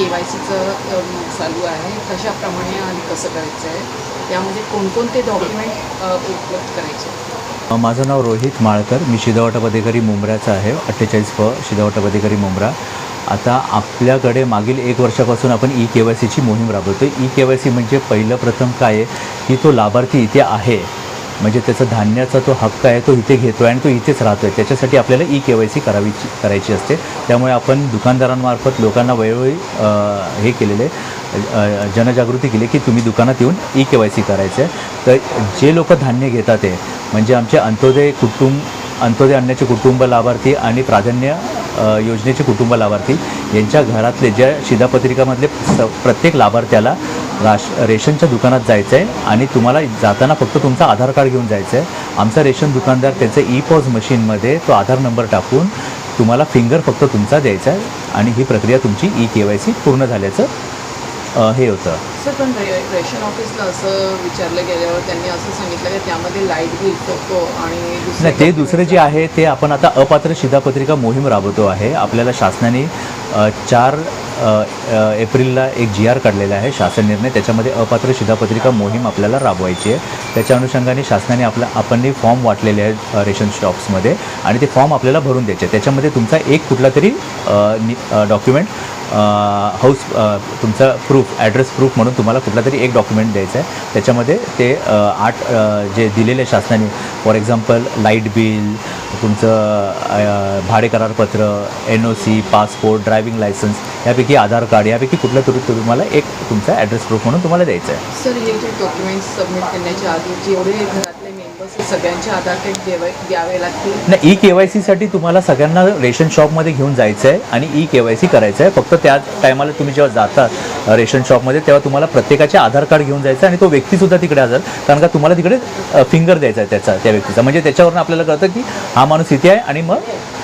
के Y सीचं चालू आहे. कशाप्रमाणे आणि कसं करायचं आहे त्यामध्ये कोणकोणते डॉक्युमेंट उपलब्ध करायचे? माझं नाव रोहित माळकर. मी शिदावाटा पदेकरी आहे. अठ्ठेचाळीस फ शिदावाटा पदेकरी मुंब्रा. आता आपल्याकडे मागील एक वर्षापासून आपण ई के वाय सीची मोहीम राबवतो ई के वाय सी म्हणजे पहिलं प्रथम काय आहे? की तो लाभार्थी इथे आहे. म्हणजे त्याचा धान्याचा तो हक्क आहे तो इथे घेतो आहे आणि तो इथेच राहतो आहे त्याच्यासाठी आपल्याला ई के वाय सी करावीची करायची असते. त्यामुळे आपण दुकानदारांमार्फत लोकांना वेळोवेळी हे केलेले जनजागृती केली की तुम्ही दुकानात येऊन ई के वाय सी करायचं आहे तर जे लोक धान्य घेतात ते म्हणजे आमचे अंत्योदय कुटुंब अंत्योदय अन्नाचे कुटुंब लाभार्थी आणि प्राधान्य योजनेचे कुटुंब लाभार्थी यांच्या घरातले ज्या शिधापत्रिकामधले स प्रत्येक लाभार्थ्याला राश रेशनच्या दुकानात जायचं आहे आणि तुम्हाला जाताना फक्त तुमचा आधार कार्ड घेऊन जायचं आहे आमचा रेशन दुकानदार त्याचं ई पॉज मशीनमध्ये तो आधार नंबर टाकून तुम्हाला फिंगर फक्त तुमचा द्यायचा आहे आणि ही प्रक्रिया तुमची ई के वाय सी पूर्ण झाल्याचं हे होतं. सर पण रेशन ऑफिसला असं विचारलं गेल्यावर त्यांनी असं सांगितलं की त्यामध्ये लाइट बिल फोटो आणि नाही ते दुसरे जे आहे ते आपण आता अपात्र शिधापत्रिका मोहीम राबवतो आहे. आपल्याला शासनाने चार एप्रिलला एक जी आर काढलेला आहे शासन निर्णय. त्याच्यामध्ये अपात्र शिधापत्रिका मोहीम आपल्याला राबवायची आहे. त्याच्या अनुषंगाने शासनाने आपला आपण फॉर्म वाटलेले आहेत रेशन शॉप्समध्ये आणि ते फॉर्म आपल्याला भरून द्यायचे आहे. त्याच्यामध्ये तुमचा एक कुठला तरी डॉक्युमेंट हाऊस तुमचा प्रूफ ॲड्रेस प्रूफ म्हणून तुम्हाला कुठला तरी एक डॉक्युमेंट द्यायचं आहे. त्याच्यामध्ये ते आठ जे दिलेले शासनाने फॉर एक्झाम्पल लाइट बिल तुमचं भाडे करारपत्र N O C passport driving licence यापैकी आधार कार्ड यापैकी कुठल्या तरी तुम्हाला एक तुमचा ॲड्रेस प्रूफ म्हणून तुम्हाला द्यायचं आहे सर हे जे डॉक्युमेंट्स सबमिट करण्याच्या आधी जेवढे घरात सगळ्यांचे आधार कार्ड द्यावे लागतील? नाही ई के वाय तुम्हाला सगळ्यांना रेशन शॉपमध्ये घेऊन जायचं आहे आणि ई के वाय सी करायचं आहे फक्त त्या टायमाला तुम्ही जेव्हा जाता रेशन शॉपमध्ये तेव्हा तुम्हाला प्रत्येकाचे आधार कार्ड घेऊन जायचं आहे आणि तो व्यक्तीसुद्धा तिकडे हजर. कारण का तुम्हाला तिकडे फिंगर द्यायचा आहे त्याचा त्या व्यक्तीचा. म्हणजे त्याच्यावरून आपल्याला कळतं की हा माणूस इथे आहे आणि मग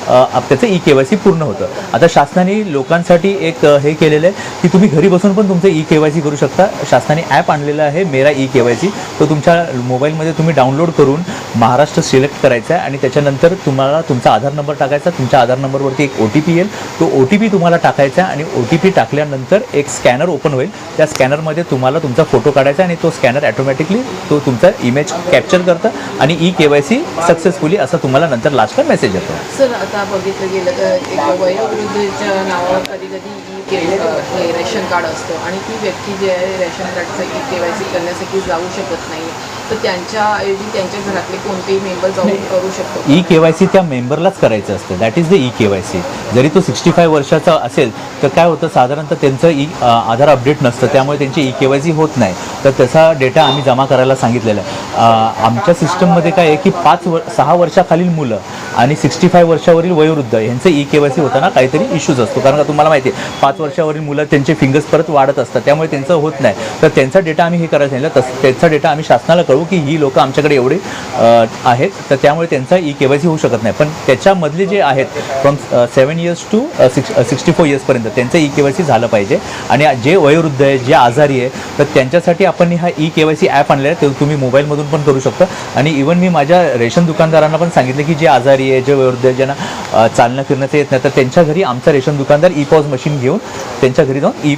आप- त्याचं ई के वाय सी पूर्ण होतं. आता शासनाने लोकांसाठी एक हे केलेलं आहे की तुम्ही घरी बसून पण तुमचं ई के वाय सी करू शकता. शासनाने ॲप आणलेलं आहे मेरा ई के वाय सी तो तुमच्या मोबाईलमध्ये तुम्ही डाउनलोड करून महाराष्ट्र सिलेक्ट करायचा आहे आणि त्याच्यानंतर तुम्हाला तुमचा आधार नंबर टाकायचा. तुमच्या आधार नंबरवरती एक ओ टी पी येईल. तो ओ टी पी तुम्हाला टाकायचा आहे आणि ओ टी पी टाकल्यानंतर एक स्कॅनर ओपन होईल. त्या स्कॅनरमध्ये तुम्हाला तुमचा फोटो काढायचा आहे आणि तो स्कॅनर ॲटोमॅटिकली तो तुमचा इमेज कॅप्चर करतं आणि E K Y C successfully असं तुम्हाला नंतर लास्टला मेसेज येतो. सर आता बघितलं गेलं तर वयोवृद्धच्या नावावर कधी कधी हे रेशन कार्ड असतं आणि ती व्यक्ती जी आहे रेशन कार्डचं ई के वाय सी करण्यासाठी जाऊ शकत नाही. तर त्यांच्याऐवजी त्यांच्या घरातले कोणतेही मेंबर जाऊन करू शकतो. ई के वाय सी त्या मेंबरलाच करायचं असतं. That is the E K Y C जरी तो सिक्स्टी फाय वर्षाचा असेल तर काय होतं साधारणतः त्यांचं ई आधार अपडेट नसतं. त्यामुळे त्यांची ई के वाय सी होत नाही. तर त्याचा डेटा आम्ही जमा करायला सांगितलेला आहे. आमच्या सिस्टममध्ये काय आहे की पाच वर सहा वर्षाखालील मुलं आणि सिक्स्टी फाय वर्षावरील वयोवृद्ध यांचं ई के वाय सी होताना काहीतरी इश्यूज असतो. कारण का तुम्हाला माहिती आहे पाच वर्षावरील मुलं त्यांचे फिंगर्स परत वाढत असतात. त्यामुळे त्यांचं होत नाही. तर त्यांचा डेटा आम्ही हे करायला सांगितलं. तसं त्यांचा डेटा आम्ही शासनाला कळू की ही लोकं आमच्याकडे एवढे आहेत. तर त्यामुळे त्यांचा ई के वाय सी होऊ शकत नाही. पण त्याच्यामधले जे आहेत from seven years to six sixty four इयर्सपर्यंत त्यांचं ई के वाय सी झालं पाहिजे. आणि जे वयोवृद्ध आहे जे आजारी आहे तर त्यांच्यासाठी आपण हा E K Y C app आणलेला आहे. ते तुम्ही मोबाईलमधून पण करू शकता. आणि इवन मी माझ्या रेशन दुकानदारांना पण सांगितलं की जे आजारी आहे जे वयोवृद्ध आहे ज्यांना अ, चालणं फिरण्याचं येत नाही तर त्यांच्या घरी आमचा रेशन दुकानदार ई पॉज मशीन घेऊन त्यांच्या घरी जाऊन E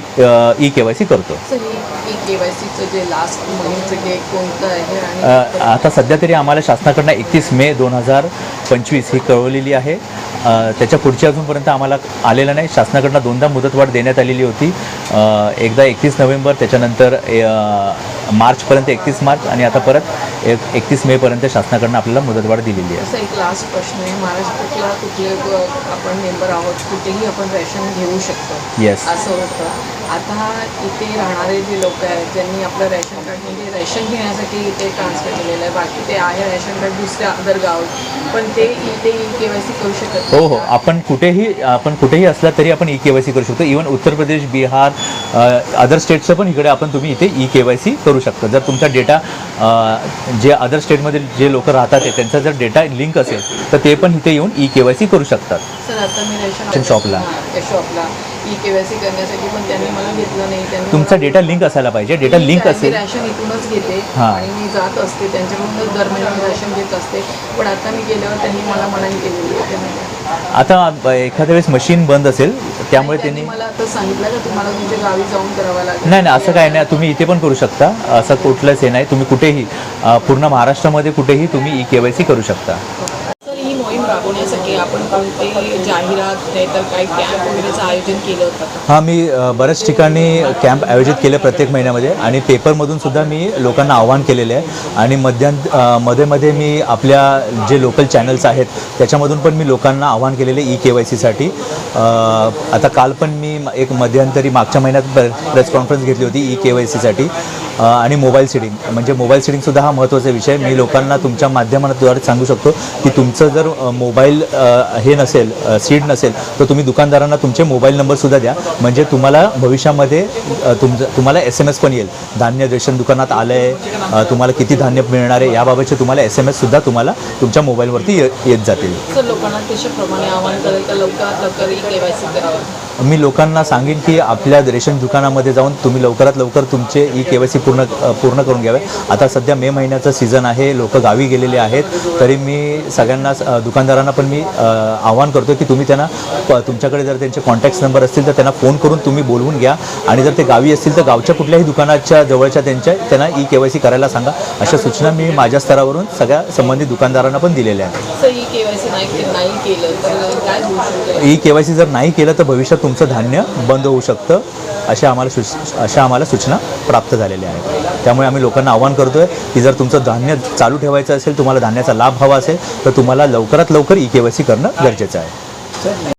E K Y C करतो जे जे आता सध्या तरी आम्हाला शासनाकडनं एकतीस मे दोन हजार पंचवीस ही कळवलेली आहे. त्याच्या पुढची अजूनपर्यंत आम्हाला आलेलं नाही. शासनाकडनं दोनदा मुदतवाढ देण्यात आलेली होती. एकदा एकतीस नोव्हेंबर त्याच्यानंतर मार्चपर्यंत एकतीस मार्च आणि आता परत एक एकतीस मेपर्यंत शासनाकडनं आपल्याला मुदतवाढ दिलेली आहे. प्रश्न आहे. महाराष्ट्रातला कुठले आपण मेंबर आहोत कुठेही आपण रेशन घेऊ शकतो. येस असं होतं. आता इथे राहणारे जे लोक आहेत ज्यांनी आपलं रेशन कार्ड म्हणजे रेशन घेण्यासाठी इथे ट्रान्सफर केलेलं आहे. बाकी ते आहे रेशन कार्ड दुसऱ्या अदर गाव पण ते इथे के वाय सी करू शकत हो हो? आपण कुठेही आपण कुठेही असला तरी आपण ई के वाय सी करू शकतो. इवन उत्तर प्रदेश बिहार अदर स्टेटचं पण इकडे आपण तुम्ही इथे ई के वाय सी करू शकता. जर तुमचा डेटा जे अदर स्टेटमधील जे लोक राहतात त्यांचा जर डेटा लिंक असेल तर ते पण इथे येऊन ई के वाय सी करू शकतात. सर आता मी रेशन रेशन शॉपला. हां, त्या शॉपला ई के वाय सी करण्यासाठी पण त्यांनी मला घेतलं नाही. त्यांनी तुमचा मला- डेटा लिंक असायला पाहिजे. डेटा लिंक असेल. रॅशन इथूनच घेते हां. आणि मी जात असते. त्यांच्याकडूनच दर महिन्याला रॅशन घेत असते. पण आता मी गेल्यावर त्यांनी मला मनाई केलेली आहे. आता एखाद्या वेळेस मशीन बंद असेल त्यामुळे त्यांनी त्यांनी मला आता सांगितलं का तुम्हाला तुमच्या गावी जाऊन करावं लागेल. नाही नाही असं काय नाही. तुम्ही इथे पण करू शकता. असं कुठलंच हे नाही. तुम्ही कुठेही अ, पूर्ण महाराष्ट्रामध्ये कुठेही तुम्ही ई के वाय सी करू शकता. तर ही मोहीम राबवण्यासाठी आपण कोणतेही जाहिरात नाही तर काही कॅम्प वगैरेचं आयोजन केलं होतं हां मी अ, बऱ्याच ठिकाणी कॅम्प आयोजित केले प्रत्येक महिन्यामध्ये आणि पेपरमधून सुद्धा मी लोकांना आव्हान केलेले आहे. आणि मध्यां अ, मध्ये मध्ये मी आपल्या जे लोकल चॅनल्स आहेत त्याच्यामधून पण मी लोकांना आव्हान केलेले ई के वाय सीसाठी आता काल पण मी म- एक मध्यंतरी मागच्या महिन्यात प्रेस कॉन्फरन्स घेतली होती ई के वाय सीसाठी आणि मोबाईल सिडिंग म्हणजे मोबाईल सीडिंगसुद्धा हा महत्त्वाचा विषय मी लोकांना तुमच्या माध्यमाद्वारे सांगू शकतो की तुमचं जर मोबाईल हे नसेल सीड नसेल तर तुम्ही दुकानदारांना तुमचे मोबाईल नंबरसुद्धा द्या. म्हणजे तुम्हाला भविष्यामध्ये तुमचं तुम्हाला एस एम एस पण येईल. धान्य रेशन दुकानात आलं आहे तुम्हाला किती धान्य मिळणार आहे याबाबतचे तुम्हाला एस एम एससुद्धा तुम्हाला तुमच्या मोबाईलवरती ये येत जातील. लोकांना त्याच्याप्रमाणे आवाहन करेल लवकरात लवकर मी लोकांना सांगेन की आपल्या रेशन दुकानामध्ये जाऊन तुम्ही लवकरात लवकर तुमचे ई के वाय सी पूर्ण पूर्ण करून घ्यावे. आता सध्या मे महिन्याचं सीझन आहे लोक गावी गेलेले आहेत. तरी मी सगळ्यांना अ, दुकानदारांना पण मी आवाहन करतो की तुम्ही त्यांना प- तुमच्याकडे जर त्यांचे कॉन्टॅक्ट नंबर असतील तर त्यांना फोन करून तुम्ही बोलवून घ्या. आणि जर ते गावी असतील तर गावच्या कुठल्याही दुकानाच्या जवळच्या त्यांच्या त्यांना ई के वाय सी करायला सांगा. अशा सूचना मी माझ्या स्तरावरून सगळ्या संबंधित दुकानदारांना पण दिलेल्या आहेत. ई के वाय सी जर नाही केलं तर भविष्यात तुमचं धान्य बंद होऊ शकतं अशा आम्हाला सूच अशा आम्हाला सूचना प्राप्त झालेल्या आहेत. त्यामुळे आम्ही लोकांना आवाहन करतोय की जर तुमचं धान्य चालू ठेवायचं असेल तुम्हाला धान्याचा लाभ हवा असेल तर तुम्हाला लवकरात लवकर ई के वाय सी करणं गरजेचं आहे.